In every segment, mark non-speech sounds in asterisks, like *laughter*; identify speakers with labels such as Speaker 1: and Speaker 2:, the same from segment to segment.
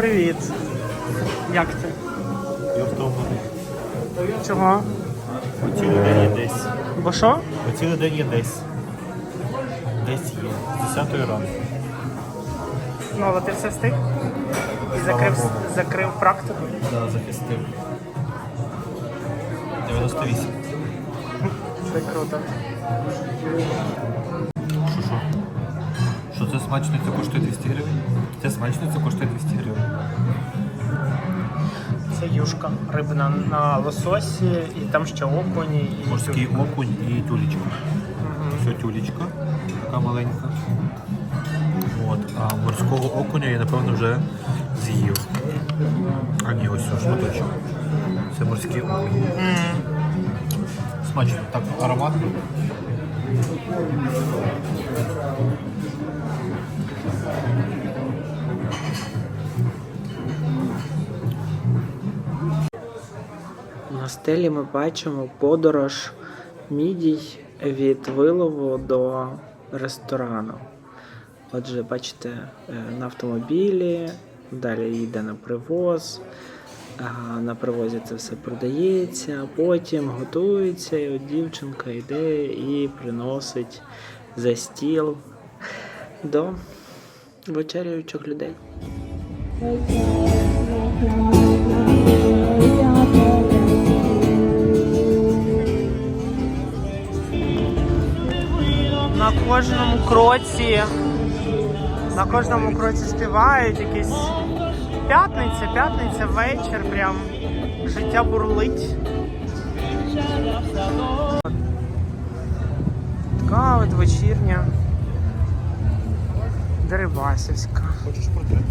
Speaker 1: Привіт. Як ти?
Speaker 2: Я втомлений.
Speaker 1: Чого?
Speaker 2: Бо цілий день є десь.
Speaker 1: Бо що?
Speaker 2: Бо цілий день є десь. Десь є. З 10 ранку.
Speaker 1: Ну, але ти все встиг? І закрив,
Speaker 2: Богу.
Speaker 1: закрив практику.
Speaker 2: Да, захистив. 98.
Speaker 1: Це круто.
Speaker 2: Смачно, це коштує 200 гривень? Це смачно, це коштує 200 гривень.
Speaker 1: Це юшка рибна на лососі, і там ще окуні. І
Speaker 2: Морський окунь і тюлечка. Все тюлечка, така маленька. От, а морського окуня я напевно вже з'їв. А ні, ось ось шматочок. Це морський окунь. Смачно, так ароматно.
Speaker 1: Стелі ми бачимо подорож мідій від вилову до ресторану. Отже, бачите, е, на автомобілі, далі їде на привоз. На привозі це все продається, потім готується, і от дівчинка йде і приносить за стіл до вечеряючих людей. Кожному кроці, на кожному кроці співають якісь п'ятниця, п'ятниця, вечір, прям життя бурлить. Така от вечірня Дерибасівська.
Speaker 2: Хочеш портрет?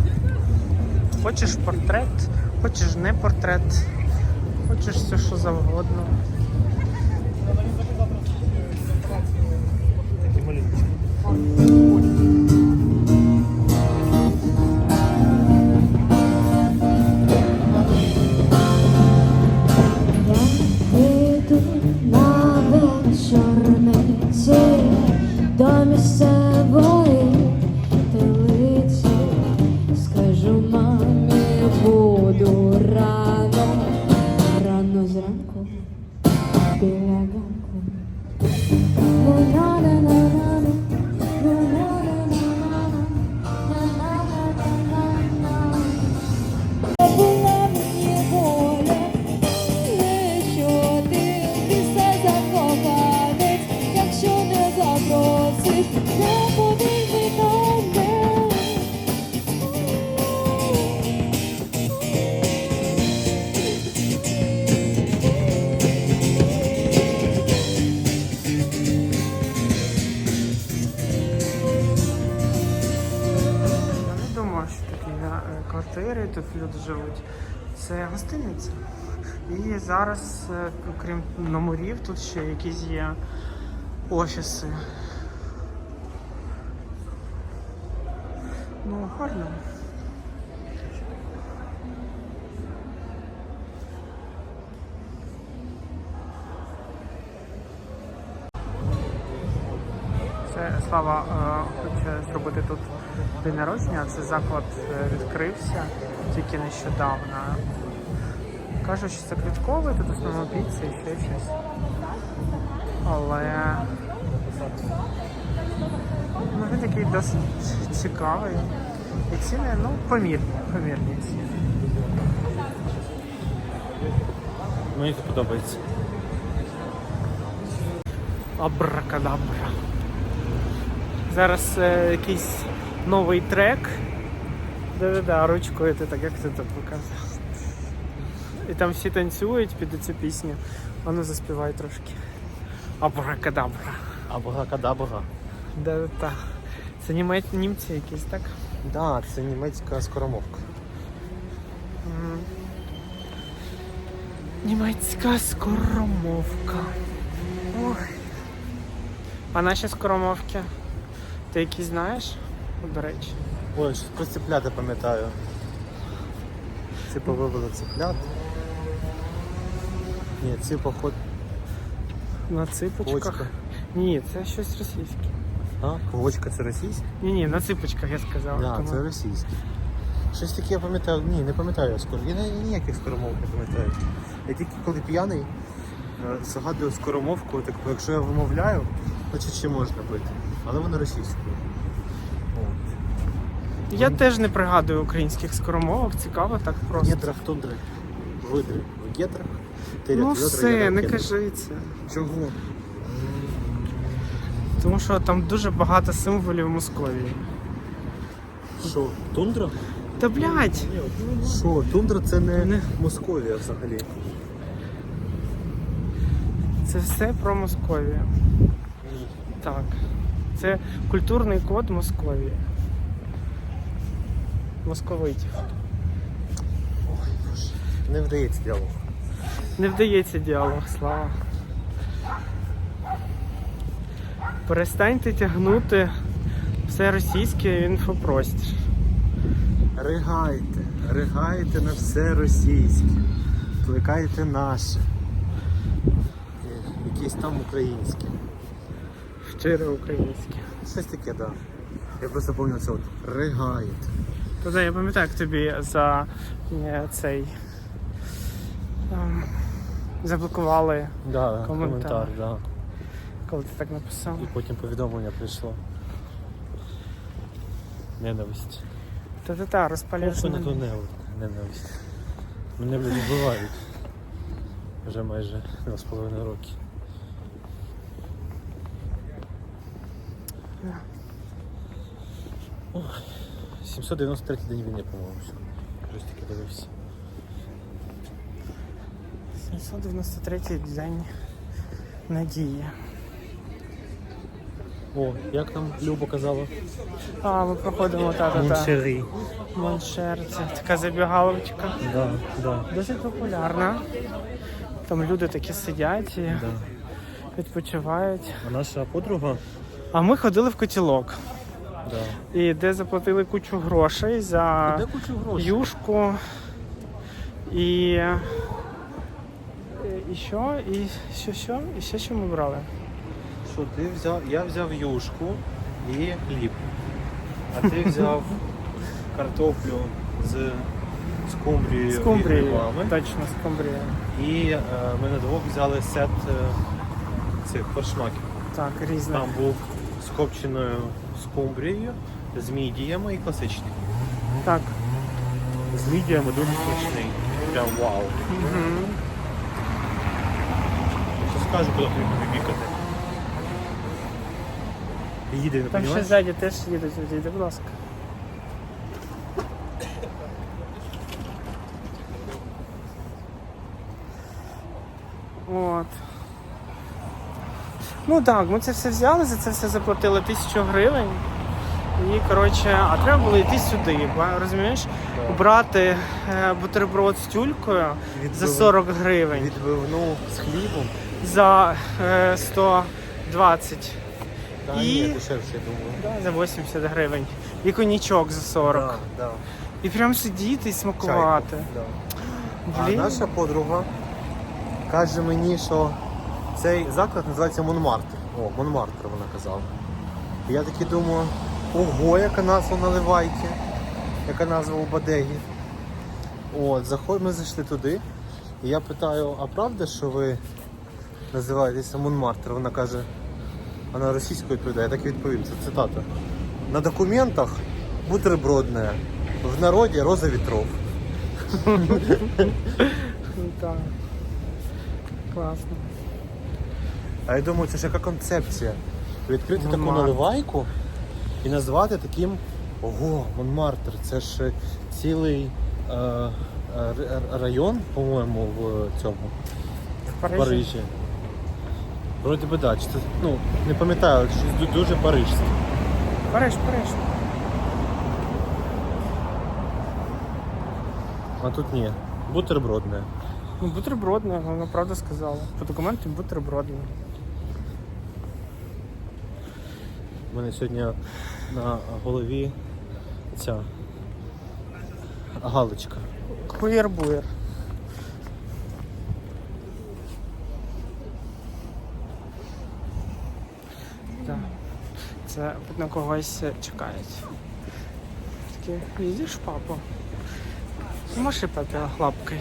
Speaker 1: Хочеш портрет, хочеш не портрет, хочеш все що завгодно. Це гостиниця. І зараз, е, крім номерів, тут ще якісь є офіси. Ну, гарно. Це Слава е, хоче зробити тут день народження. Це заклад е, відкрився тільки нещодавно. Кажуть, що це квітковий, тут в основному піца і ще щось. Але ну, він такий досить цікавий. І ціни, ну, помірні, помірні ціни.
Speaker 2: Мені це подобається.
Speaker 1: Абракадабра. Зараз е, якийсь новий трек. Да-да-да, ручкою ти так, як ти тут показав. І там всі танцюють під цю пісню. А ну заспівай трошки. Абракадабра.
Speaker 2: Абракадабра.
Speaker 1: Да-да-да. Це німе... німці якісь, так?
Speaker 2: Да, це німецька скоромовка.
Speaker 1: Німецька скоромовка. Ой. А наші скоромовки? Ти які знаєш? До речі.
Speaker 2: Ой, щось про цеплята пам'ятаю. Ці повивели цеплят. Ні, ці поход.
Speaker 1: На ципочках.
Speaker 2: Почка.
Speaker 1: Ні, це щось російське.
Speaker 2: А? Квочка це російська?
Speaker 1: Ні, ні, на ципочках я сказав.
Speaker 2: Да,
Speaker 1: тому-
Speaker 2: це російська. Щось таке я пам'ятаю. Ні, не пам'ятаю скоро. Я ніяких скоромовок не пам'ятаю. Я тільки коли п'яний е, згадую скоромовку, так якщо я вимовляю, значить ще можна бити. Але вона російською.
Speaker 1: Я теж не пригадую українських скоромовок, цікаво так просто.
Speaker 2: гетрах тундри. Видри. В гетрах.
Speaker 1: Ну все, не кажи це.
Speaker 2: Чого?
Speaker 1: Тому що там дуже багато символів Московії.
Speaker 2: Що, тундра?
Speaker 1: Та блядь!
Speaker 2: Що, тундра це не,
Speaker 1: Не.
Speaker 2: Московія взагалі.
Speaker 1: Це все про Московію. Так. Це культурний код Московії. Московитів.
Speaker 2: Не вдається діалог.
Speaker 1: Не вдається діалог, слава. Перестаньте тягнути все російське в інфопростір.
Speaker 2: Ригайте, ригайте на все російське, плекайте наше. І Якесь там українське.
Speaker 1: Щире українське.
Speaker 2: Щось таке, так. Да. Я просто пам'ятаю це от ригайте.
Speaker 1: Тоді я пам'ятаю, як тобі за е, цей ем, заблокували,
Speaker 3: Да,
Speaker 1: Коментар.
Speaker 3: коментар, да.
Speaker 1: коли ти так написав.
Speaker 3: І потім повідомлення прийшло. Ненависть.
Speaker 1: Та-та-та, розпалюєш.
Speaker 3: Просто не то ненависть. ненависть. Мене блядь, вбивають. Вже майже два з половиною роки. Ой, 793 день війни, по-моєму. Щось таке дивився.
Speaker 1: 793 день надії.
Speaker 3: О, як там Люба казала?
Speaker 1: А, ми проходимо та-та-та.
Speaker 3: Моншери.
Speaker 1: Моншер, це така забігалочка.
Speaker 3: Да, да,
Speaker 1: Досить популярна. Там люди такі сидять і
Speaker 3: да.
Speaker 1: відпочивають.
Speaker 3: А наша подруга,
Speaker 1: А ми ходили в котілок.
Speaker 3: Да.
Speaker 1: І де заплатили кучу грошей за
Speaker 3: Де кучу грошей?
Speaker 1: юшку і. І що? І що, що? І ще що ми брали?
Speaker 2: Що ти взяв? Я взяв юшку і хліб. А ти *laughs* взяв картоплю з скумбрією і грибами.
Speaker 1: Точно, скумбрія.
Speaker 2: І е, ми на двох взяли сет е, цих форшмаків.
Speaker 1: Так, різне.
Speaker 2: Там був з копченою скумбрією, з мідіями і класичний.
Speaker 1: Так.
Speaker 2: З мідіями дуже смачний. Прям вау.
Speaker 1: Угу.
Speaker 2: Що скажу, коли тобі бікати. Їде, не
Speaker 1: Там ще ззаді теж їдуть, будь ласка. От. Ну так, ми це все взяли, за це все заплатили тисячу гривень. І, коротше, а треба було йти сюди, розумієш? Брати е, бутерброд з тюлькою за 40 гривень,
Speaker 2: Відбивну з хлібом.
Speaker 1: за е, 120
Speaker 2: Та
Speaker 1: І-
Speaker 2: ні, дешевше, думаю.
Speaker 1: Да, за 80 гривень. І коньячок за 40.
Speaker 2: Да, да.
Speaker 1: І прям сидіти і смакувати.
Speaker 2: Чайку, да. А наша подруга каже мені, що цей заклад називається Монмартр. О, Монмартр вона казала. І я таки думаю, ого, яка назва наливайки, яка назва у Бадегі. От, заход, ми зайшли туди. І я питаю, а правда, що ви називаєтеся Монмартр? Вона каже, вона російською відповідає, я так і відповім, це цитата. На документах бутербродне, в народі роза вітров. *laughs*
Speaker 1: Класно.
Speaker 2: А я думаю, це ж яка концепція. Відкрити таку наливайку і назвати таким Ого, Монмартр, це ж цілий е, е, район, по-моєму, в цьому
Speaker 1: В
Speaker 2: в
Speaker 1: Парижі.
Speaker 2: Парижі. Вроді би да, чи це, ну, не пам'ятаю, щось дуже парижське.
Speaker 1: Париж, Париж.
Speaker 2: А тут ні. Бутербродне.
Speaker 1: Ну, бутербродне, вона правда сказала. По документам бутербродне.
Speaker 2: У мене сьогодні на голові ця галочка.
Speaker 1: Куєр-буєр. Це на когось чекають. Такі Ты папу? Маши папе лапкой.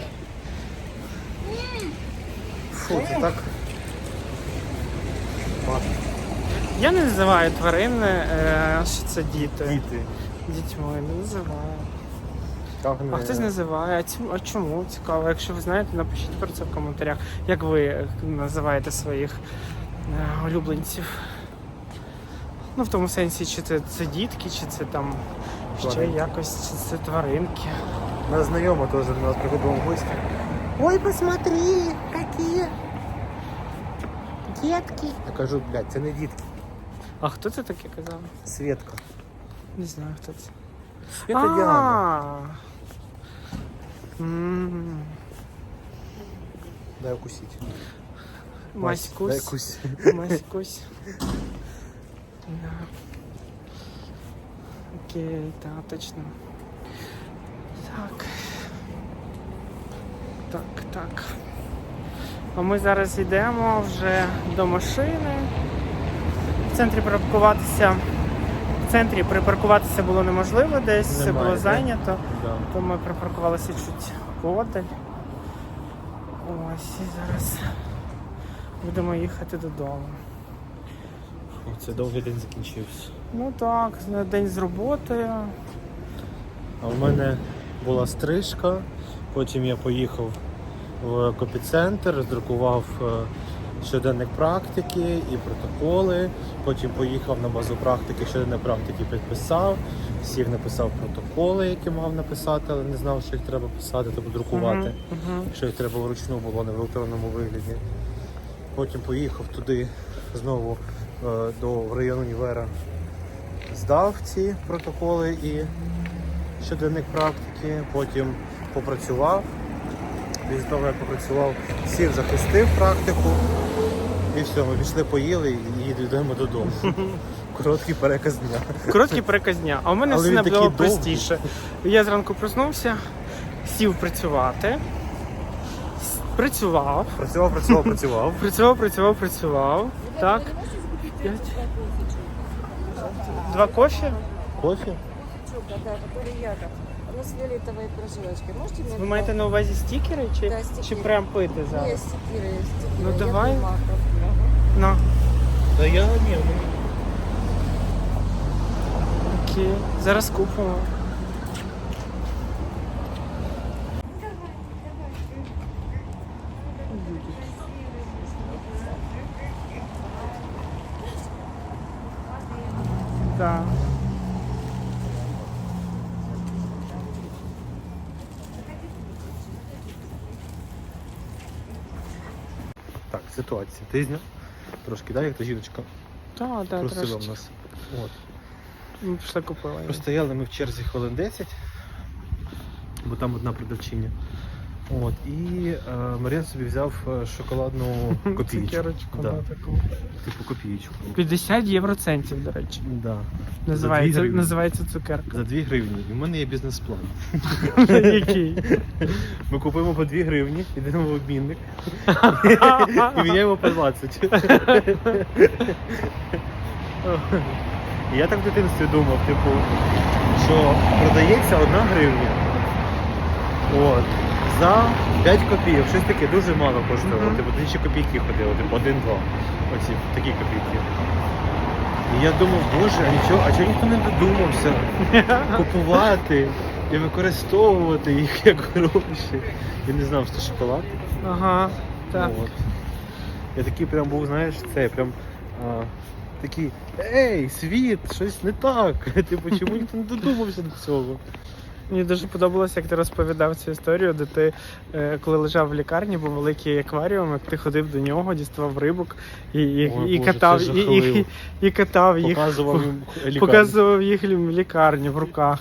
Speaker 2: Фу, це так.
Speaker 1: Я не називаю тварин, е, що це діти.
Speaker 2: Діти.
Speaker 1: Дітьми не називаю.
Speaker 2: Так
Speaker 1: А хтось називає. А цьому- А чому? Цікаво. Якщо ви знаєте, напишіть про це в коментарях. Як ви е, називаєте своїх е, улюбленців? Ну, в тому сенсі, чи це, це дітки, чи це там ще
Speaker 2: Тваринки.
Speaker 1: якось, чи це тваринки.
Speaker 2: Нас знайома теж до нас приходила в гості.
Speaker 1: Ой, посмотри, які дітки.
Speaker 2: Я кажу, блядь, це не дітки.
Speaker 1: А хто це таке казав?
Speaker 2: Свєтка.
Speaker 1: Не знаю, хто це.
Speaker 2: Свєта Діана.
Speaker 1: А. М,
Speaker 2: Дай укусить. Дай
Speaker 1: Маськусь.
Speaker 2: кусь.
Speaker 1: Маськусь. Да. Окей, да, точно. Так. Так, так. А ми зараз йдемо вже до машини. Центрі припаркуватися. В центрі припаркуватися було неможливо, десь
Speaker 2: Немає,
Speaker 1: було зайнято.
Speaker 2: Да.
Speaker 1: То ми припаркувалися чуть подаль. Ось і зараз будемо їхати додому.
Speaker 3: Це довгий день закінчився.
Speaker 1: Ну так, день з роботи.
Speaker 3: А в мене була стрижка, потім я поїхав в копіцентр, роздрукував е, щоденник практики і протоколи. Потім поїхав на базу практики, щоденник практики підписав, сів, написав протоколи, які мав написати, але не знав, що їх треба писати, тобто друкувати.
Speaker 1: Мгм, мгм.
Speaker 3: що їх треба вручну було не в електронному вигляді. Потім поїхав туди знову е, до в район універа. Здав ці протоколи і щоденник практики, потім попрацював. Після того, як попрацював, сів, захистив практику. І все, ми пішли, поїли і йдемо додому. *laughs* Короткий переказ дня.
Speaker 1: Короткий переказ дня. А у мене
Speaker 3: Але
Speaker 1: все
Speaker 3: він
Speaker 1: набагато
Speaker 3: такий довгий.
Speaker 1: простіше. Я зранку проснувся, сів працювати, с- працював,
Speaker 2: Працював, працював, працював. *laughs*
Speaker 1: працював, працював, працював. Так. П'ять. Два кофе.
Speaker 3: Кофе?
Speaker 4: такая, который я там. Она с фиолетовой прожилочкой. Можете мне
Speaker 1: Ви маєте на увазі стікери чи,
Speaker 4: Да, стікери.
Speaker 1: чи прям пити
Speaker 4: Есть
Speaker 1: зараз?
Speaker 4: стикеры, есть стикеры.
Speaker 1: Ну,
Speaker 4: Я
Speaker 1: давай.
Speaker 4: дома
Speaker 1: на.
Speaker 3: Та я ні,
Speaker 1: Окей. Зараз купимо. Так.
Speaker 2: Так, ситуація. Ти зняв? Трошки, да, як та жіночка
Speaker 1: Так, так,
Speaker 2: просила в нас. От.
Speaker 1: Ми пішли купили.
Speaker 2: Простояли ми в черзі хвилин 10, бо там одна продавчиня. От, і е, Мар'ян собі взяв е, шоколадну *laughs* копійку.
Speaker 1: Цукерочку,
Speaker 2: Да. Типу копійку.
Speaker 1: 50 євроцентів, до речі.
Speaker 2: Да.
Speaker 1: Називається,
Speaker 2: За дві гривні.
Speaker 1: називається цукерка.
Speaker 2: За 2 гривні. І в мене є бізнес-план. *laughs*
Speaker 1: Який?
Speaker 2: Ми купуємо по 2 гривні, йдемо в обмінник *laughs* і міняємо по 20. Я так в дитинстві думав, типу, що продається одна гривня. От. За 5 копійок. Щось таке дуже мало коштувало. Типу, тоді копійки ходили, типу 1-2. Оці такі копійки. І я думав, боже, а нічого, а чого ніхто не додумався *laughs* купувати і використовувати їх як гроші. Я не знав, що це шоколад.
Speaker 1: Ага, так.
Speaker 2: От. Я такий прям був, знаєш, це прям а, такий, ей, світ, щось не так. *laughs* Типу, чому ніхто не додумався до цього?
Speaker 1: Мені дуже подобалося, як ти розповідав цю історію, де ти, е, коли лежав в лікарні, був великий акваріум, як ти ходив до нього, діставав рибок і, і,
Speaker 2: Ой,
Speaker 1: і
Speaker 2: Боже,
Speaker 1: катав, і, і, і катав їх,
Speaker 2: Показував їм
Speaker 1: показував їх в лікарні в руках.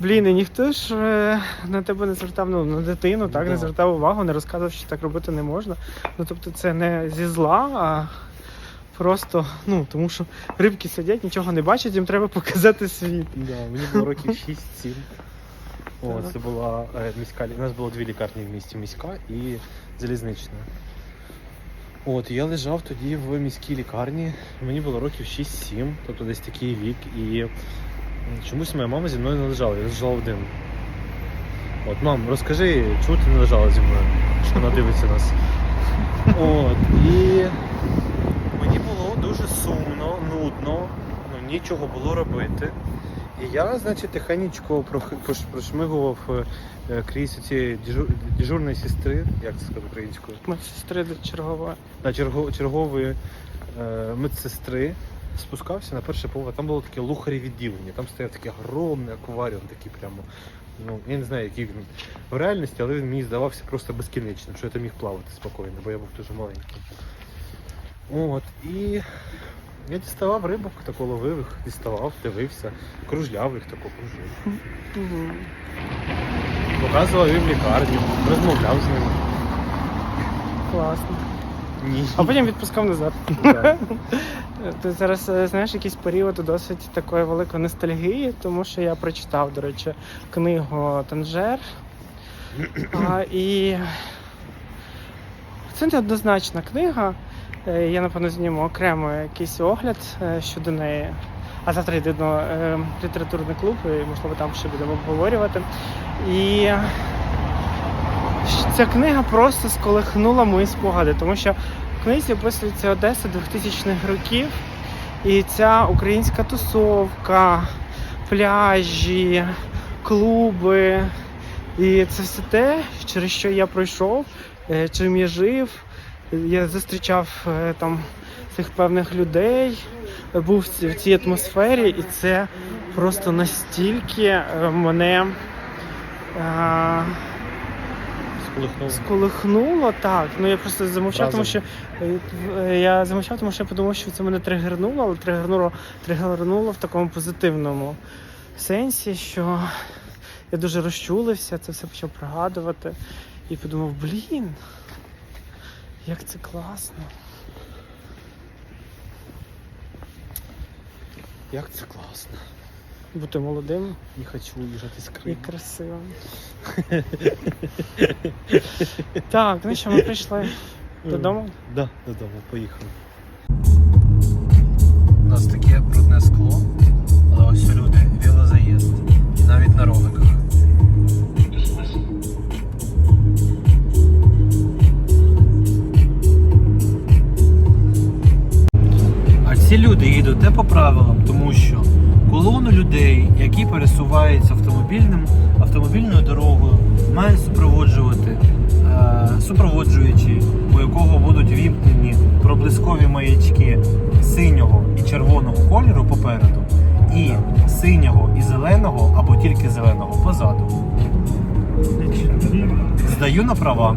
Speaker 1: Блін, і ніхто ж е, на тебе не звертав, ну, на дитину, так,
Speaker 2: Да.
Speaker 1: не звертав увагу, не розказував, що так робити не можна. Ну, тобто це не зі зла, а просто, ну, тому що рибки сидять, нічого не бачать, їм треба показати світ.
Speaker 2: Да, мені було років 6-7. О,
Speaker 1: Так.
Speaker 2: це була е, міська лі- У нас було дві лікарні в місті міська і залізнична. От, я лежав тоді в міській лікарні. Мені було років 6-7, тобто десь такий вік. І чомусь моя мама зі мною не лежала, я лежав один. От, мам, розкажи, чому ти не лежала зі мною, що вона дивиться нас. От, і дуже сумно, нудно, ну нічого було робити. І я, значить, тихенечко прошмигував е, е, крізь цієї дежурної сестри, як це сказати українською,
Speaker 1: Медсестри чергова.
Speaker 2: на черго, чергової е, медсестри спускався на перший поверх. Там було таке лухарі відділення. Там стояв такий огромний акваріум, такий прямо. Ну, я не знаю, який він в реальності, але він мені здавався просто безкінечним, що я там міг плавати спокійно, бо я був дуже маленький. От, і я діставав рибок, тако ловив їх, діставав, дивився, кружляв їх тако, кружив. Показував їм лікарню, розмовляв з ними.
Speaker 1: Класно.
Speaker 2: Ні.
Speaker 1: А потім відпускав назад. *laughs* Ти зараз е, знаєш якийсь період досить такої великої ностальгії, тому що я прочитав, до речі, книгу Танжер. А, і це неоднозначна книга. Е, Я, напевно, зніму окремо якийсь огляд е, щодо неї. А завтра йду на літературний клуб, і можливо там ще будемо обговорювати. І ця книга просто сколихнула мої спогади, тому що в книзі описується Одеса 2000-х років, і ця українська тусовка, пляжі, клуби. І це все те, через що я пройшов, е, чим я жив. Я зустрічав е, там цих певних людей, був в цій атмосфері, і це просто настільки е, мене. е,
Speaker 2: Сколихнув.
Speaker 1: Сколихнуло так. Ну я просто замовчав, тому що я замовчав, тому що я подумав, що це мене тригернуло, але тригернуло, тригернуло в такому позитивному сенсі, що я дуже розчулився, це все почав пригадувати і подумав, блін, як це класно.
Speaker 2: Як це класно.
Speaker 1: Бути молодим
Speaker 2: Не хочу уїжджати з
Speaker 1: і
Speaker 2: Криму.
Speaker 1: красивим. *laughs* так, ну що, ми прийшли додому.
Speaker 2: Да, додому, поїхали. У нас таке брудне скло, але ось люди, велозаїзд. І навіть на роликах. Люди їдуть не по правилам, тому що колону людей, які пересуваються автомобільним, автомобільною дорогою, має супроводжувати е, супроводжуючий, у якого будуть вімкнені проблискові маячки синього і червоного кольору попереду, і синього і зеленого або тільки зеленого позаду. Здаю на права.